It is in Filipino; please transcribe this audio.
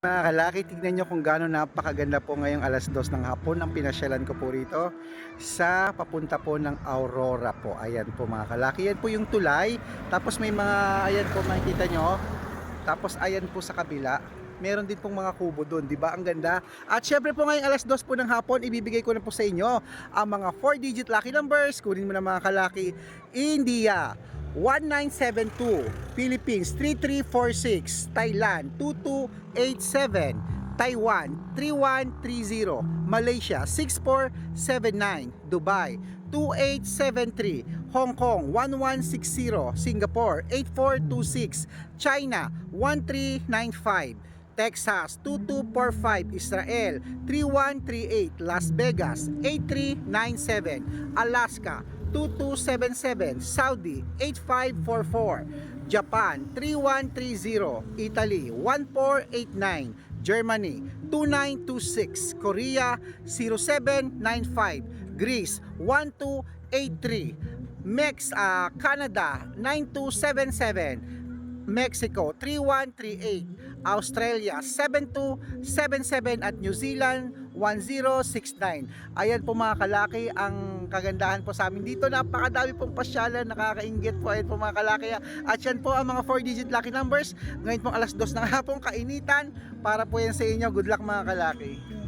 Mga kalaki, tignan nyo kung gaano napakaganda po ngayong alas dos ng hapon ang pinasyalan ko po rito sa papunta po ng Aurora po. Ayan po mga kalaki. Yan po yung tulay. Tapos may mga, ayan po makikita nyo. Tapos ayan po sa kabila. Meron din pong mga kubo doon, di ba? Ang ganda. At syempre po ngayong alas dos po ng hapon, ibibigay ko na po sa inyo ang mga 4-digit lucky numbers. Kunin mo na mga kalaki. India, 1972 Philippines 3346 Thailand 2287 Taiwan 3130 Malaysia 6479 Dubai 2873 Hong Kong 1160 Singapore 8426 China 1395 Texas 2245 Israel 3138 Las Vegas 8397 Alaska 2277 Saudi 8544 Japan 3130 Italy 1489 Germany 2926 Korea 0795 Greece 1283 Mex ah, Canada 9277 Mexico 3138 Australia 7277 at New Zealand 1069 ayan po mga kalaki ang kagandahan po sa amin dito. Napakadami pong pasyalan nakakaingit po. Ayan po mga kalaki. At yan po ang mga 4 digit lucky numbers. Ngayon pong alas 2 ng hapon kainitan. Para po yan sa inyo. Good luck mga kalaki